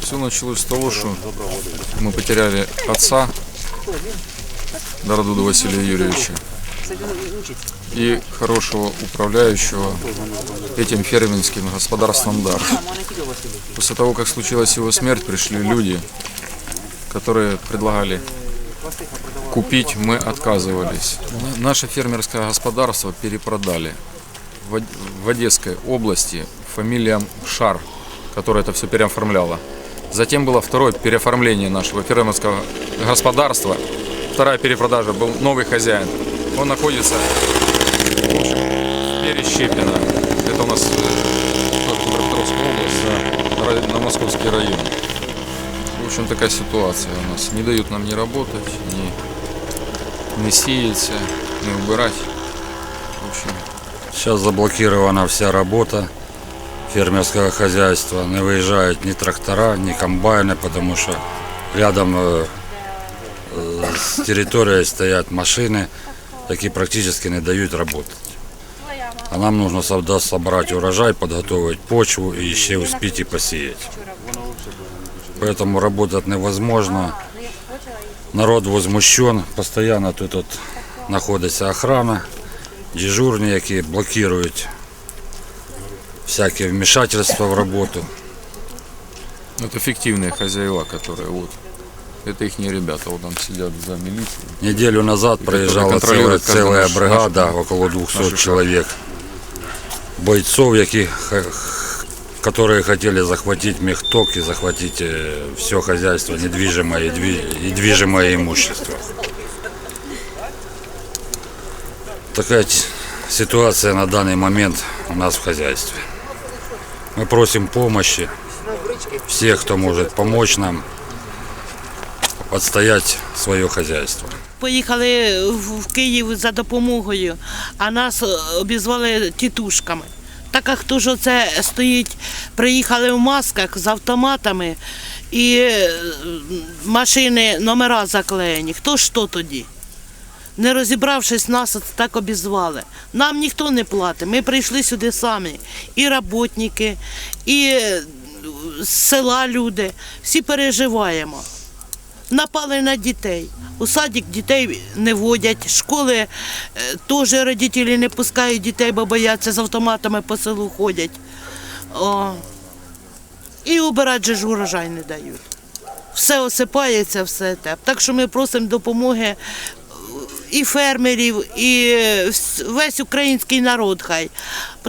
Все началось с того, что мы потеряли отца, Дородуда Василия Юрьевича, и хорошего управляющего этим фермерским господарством «Дар». После того, как случилась его смерть, пришли люди, которые предлагали купить, мы отказывались. Наше фермерское господарство перепродали в Од- в Одесской области фамилия Шар, которая это все переоформляла. Затем было второе переоформление нашего фермерского господарства. Вторая перепродажа был новый хозяин. Он находится в общем, Перещепино. Это у нас э, Днепропетровская область, на Московский район. В общем, такая ситуация у нас. Не дают нам ни работать, ни, ни сеяться, ни убирать. В общем, Сейчас заблокирована вся работа фермерского хозяйства. Не выезжают ни трактора, ни комбайны, потому что рядом э, э, с территорией стоят машины, які практически не дають работать. А нам нужно сюда собрать урожай, подготовить почву и еще успеть и посеять. Поэтому работать невозможно. Народ возмущен, постоянно тут от знаходиться охрана, дежурні, які блокують всякі вмішательства в роботу. это фиктивные хозяева, которые вот. Это их ребята, вот там сидят за милицией. Неделю назад проїжджала ціла, контролюють кожну ціла нашу- бригада, нашу- около 200 нашу чоловік. Бойцов, які х- которые хотели захватить мехток и захватить э, все хозяйство, недвижимое и дви- и движимое имущество. Такая т- ситуация на данный момент у нас в хозяйстве. Мы просим помощи всех, кто может помочь нам отстоять свое хозяйство. Поїхали в Київ за допомогою, а нас е, обізвали тітушками. Так а хто ж оце стоїть, приїхали в масках з автоматами і е, машини номера заклеєні. Хто ж то тоді? Не розібравшись, нас так обізвали. Нам ніхто не платить. Ми прийшли сюди самі. І роботники, і е, з села люди. Всі переживаємо. Напали на дітей. У садик дітей не водять, школи е, теж родителі не пускають дітей, бо бояться з автоматами по селу ходять. О. І убирати же ж урожай не дають. Все осипається, все те. Так що ми просимо допомоги е, і фермерів, і е, весь український народ хай.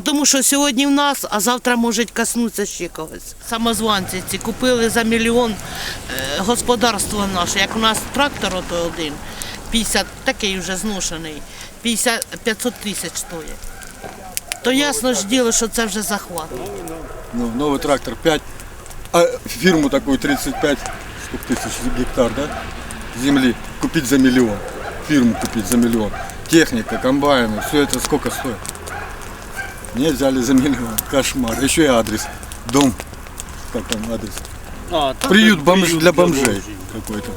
Тому що сьогодні в нас, а завтра можуть коснутися ще когось. Самозванці ці купили за мільйон е, господарство наше. Як у нас трактор ото один, 50, такий вже зношений, 50, 500 тисяч стоїть. То ясно ж діло, що це вже захват. Ну, новый трактор 5, а фирму такую 35 сколько тысяч гектар, да, земли купить за миллион. Фирму купить за миллион. Техника, комбайны, все это сколько стоит? Не взяли за миллион. Кошмар. Еще и адрес. Дом. Как там адрес? А, так Приют это бомж приют для бомжей бомжей. какой-то.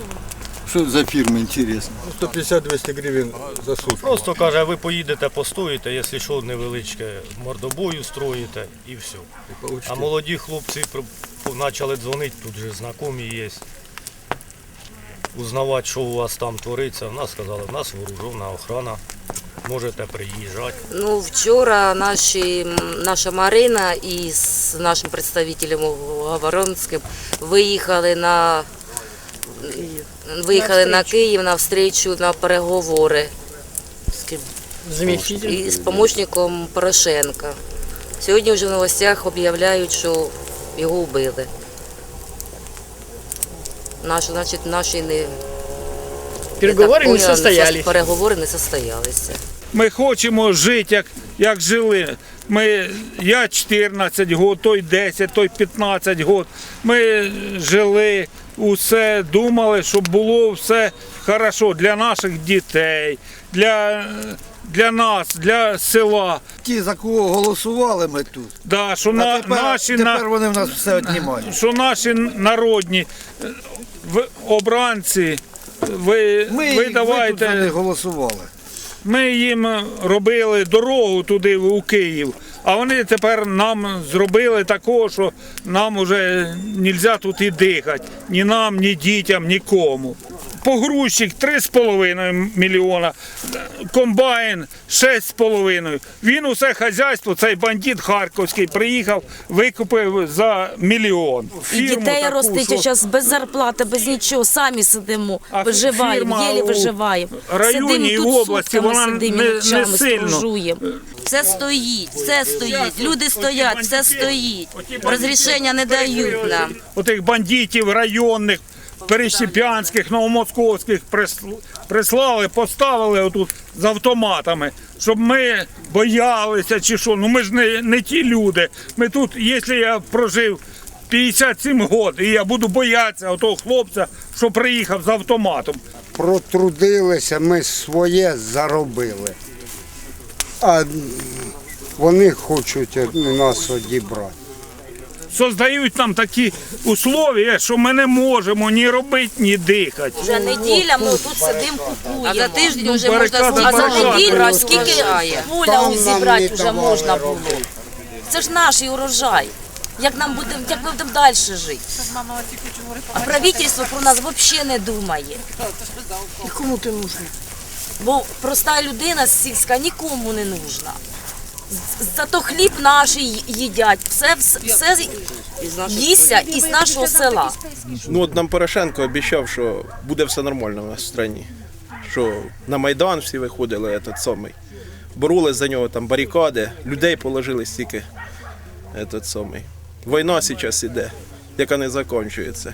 Что за фирма интересно? 150-200 гривен за сутки. Просто каже, ви поїдете, постоїте, якщо що невеличке, мордобою строїте і все. А молоді хлопці при- почали дзвонити, тут же знайомі є. Узнавати, що у вас там твориться. У нас сказали, у нас вооружена охрана, можете приїжджати. Ну, вчора наші, наша Марина із нашим представителем Говоронським виїхали на, виїхали на Київ на встречу, на переговори З ким? із помічником Порошенка. Сьогодні вже в новостях об'являють, що його вбили. Наші, значить, наші не Переговори не состоялись. Переговори не состоялися. Ми хочемо жити, як, як жили. Ми, я 14 років, той 10, той 15 років. Ми жили, усе думали, щоб було все хорошо для наших дітей, для, для нас, для села. Ті, за кого голосували ми тут. Да, що А на, тепер, наші, тепер вони в нас все віднімають. що наші народні в- обранці, ви, Ми, ви ви давайте. тут не голосували. Ми їм робили дорогу туди у Київ. А вони тепер нам зробили такого, що нам вже не можна тут і дихати. Ні нам, ні дітям, нікому. Погрузчик 3,5 мільйона, комбайн 6,5. Він усе хазяйство, цей бандит харківський приїхав, викупив за мільйон. І Фірму дітей таку, ростить що- зараз без зарплати, без нічого. Самі сидимо, А виживаємо, фірма єлі у виживаємо. районі сидимо і тут в області, сутками вона сидимо, не- не ночами сильно. Все стоїть, все стоїть. Люди стоять, все стоїть. Розрішення не дають нам. Отих бандитів районних, перещепянських, новомосковських прислали, поставили отут з автоматами, щоб ми боялися чи що. Ну ми ж не, не ті люди. Ми тут, якщо я прожив 57 років, і я буду боятися отого хлопця, що приїхав з автоматом. протрудилися, ми своє заробили. А вони хочуть нас одібрати. Создають нам такі условия, що ми не можемо ні робити, ні дихати. Вже неділя ми тут сидимо, купуємо. А за тиждень вже можна А за неділю скільки поля зібрати вже можна було. Це ж наш урожай. Як нам буде, як ми будемо далі жити? А правительство про нас взагалі не думає. І кому ти нужен? Бо проста людина сільська нікому не нужна. З- Зато хліб наш ї- їдять, все, все, все їсться із нашого села. Ну от нам Порошенко обіцяв, що буде все нормально у нас в країні. Що на Майдан всі виходили, этот самий. Боролись за нього там барикади, людей положили стільки. Этот самий. Війна зараз іде, яка не закінчується.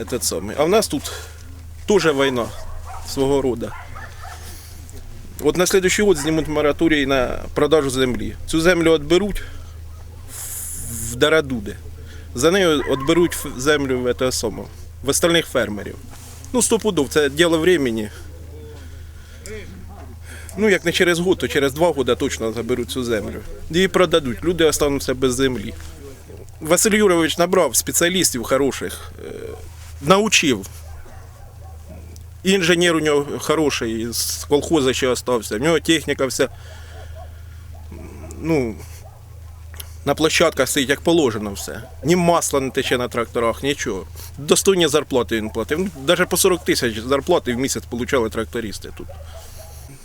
Этот самий. А в нас тут теж війна свого роду. От на следующий год знімуть мораторій на продажу землі. Цю землю відберуть в Дарадуди. За нею відберуть землю в самого, в остальних фермерів. Ну, стопудов, це діло времени. Ну, як не через год, то через два роки точно заберуть цю землю. Її продадуть, люди остануться без землі. Василь Юрович набрав спеціалістів хороших, е, научив. Інженер у нього хороший, з колхоза ще остався. В нього техніка вся. Ну, на площадках стоїть як положено все. Ні масла не тече на тракторах, нічого. Достойні зарплати він платив. Ну, Навіть по 40 тисяч зарплати в місяць отримали трактористи тут.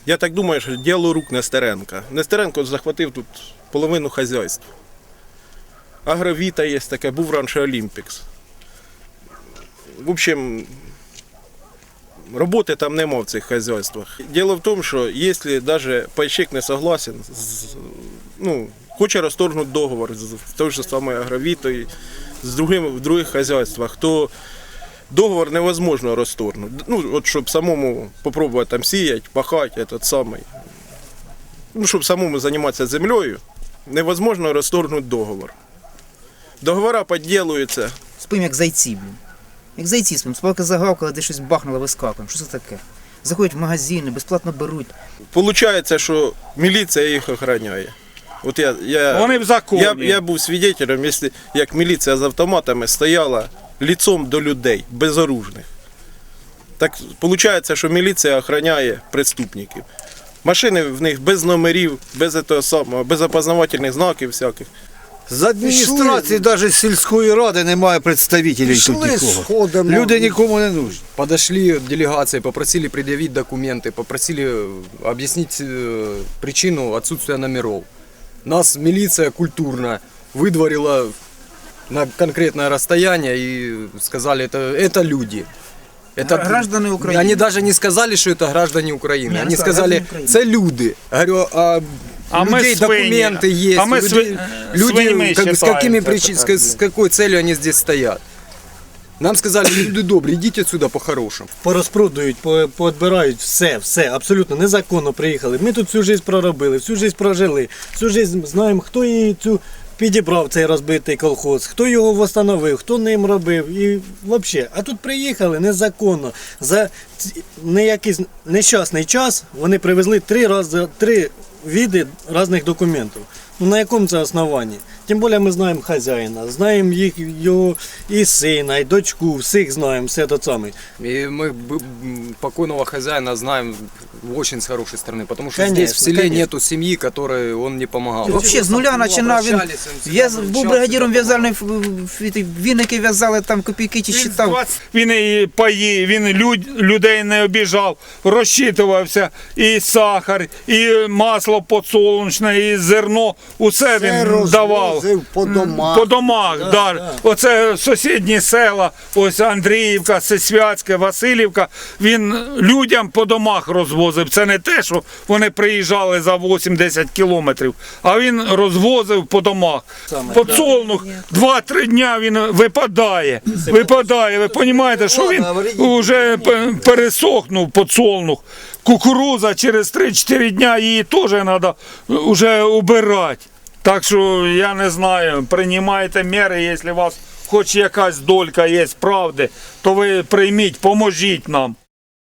Я так думаю, що діло рук Нестеренка. Нестеренко захватив тут половину хазяйства. Агровіта є таке, був раніше Олімпікс. В общем, роботи там нема в цих хазяйствах. Діло в тому, що якщо навіть пайщик не согласен, ну, хоче розторгнути договор з тою ж самою агровітою, з другим, в других хазяйствах, то договор невозможно розторгнути. Ну, от щоб самому попробувати там сіяти, пахати, этот самий. Ну, щоб самому займатися землею, невозможно розторгнути договор. Договора підділуються. Спим як зайці. Як зайці спим, спалки загавкали, де щось бахнуло, вискакуємо. Що це таке? Заходять в магазини, безплатно беруть. Получається, що міліція їх охороняє. От я, я, Вони в законі. я, я був свідетелем, якщо як міліція з автоматами стояла ліцом до людей, безоружних. Так виходить, що міліція охороняє преступників. Машини в них без номерів, без того самого, без опознавательних знаків всяких. З адміністрації навіть сільської ради немає представителів тут Пішли нікого. сходимо. Люди нікому не нужні. Подошли делегации, попросили предъявить документы, попросили э, объяснить э, причину отсутствия номеров. Нас милиция культурно выдворила на конкретное расстояние и сказали, это, это люди. Это Граждане України. Они даже не сказали, что это граждане Украины. Не, Они ну, сказали, граждане Украины. це люди. Говорю, а, А у мы людей свиньи. документы есть. А мы люди, сви- люди свиньми как бы, с какими считаемся, причин, это с, как с какой целью они здесь стоят? Нам сказали, люди добрые, идите отсюда по-хорошему. порозпродують, по- поотбирають все, все, абсолютно незаконно приїхали. Ми тут всю життя проробили, всю життя прожили, всю життя знаємо, хто її цю підібрав цей розбитий колхоз, хто його встановив, хто ним робив. І взагалі, а тут приїхали незаконно. За ці- не якийсь нещасний час вони привезли три рази три види разных документів. Ну на якому це основанні? Тим більше ми знаємо хазяїна, знаємо їх, його і сина, і дочку, всіх знаємо, все те саме. И мы б- м, покойного хозяина знаем очень с хорошей стороны, потому что Конечно, здесь в селе конечно. нету семьи, которой он не помогал. Взагалі з нуля починав він. В'яз, був бригадіром в'язальної ф- ф- віники в'язали, там копійки ті считав. Він і паї, він люд, людей не обіжав, розчитувався і сахар, і масло подсолнечне, і зерно. Усе Все він давав. по домах. По домах, да, Оце сусідні села, ось Андріївка, Сесвятське, Васильівка. Він людям по домах розвозив. Це не те, що вони приїжджали за 8-10 кілометрів, а він розвозив по домах. Подсолнух, 2-3 дня він випадає. Випадає. Ви розумієте, що він вже пе- пересохнув подсолнух. Кукуруза через 3-4 дня її теж треба вже убирати. Так що я не знаю, приймайте міри, якщо у вас хоч якась долька є правди, то ви прийміть, поможіть нам.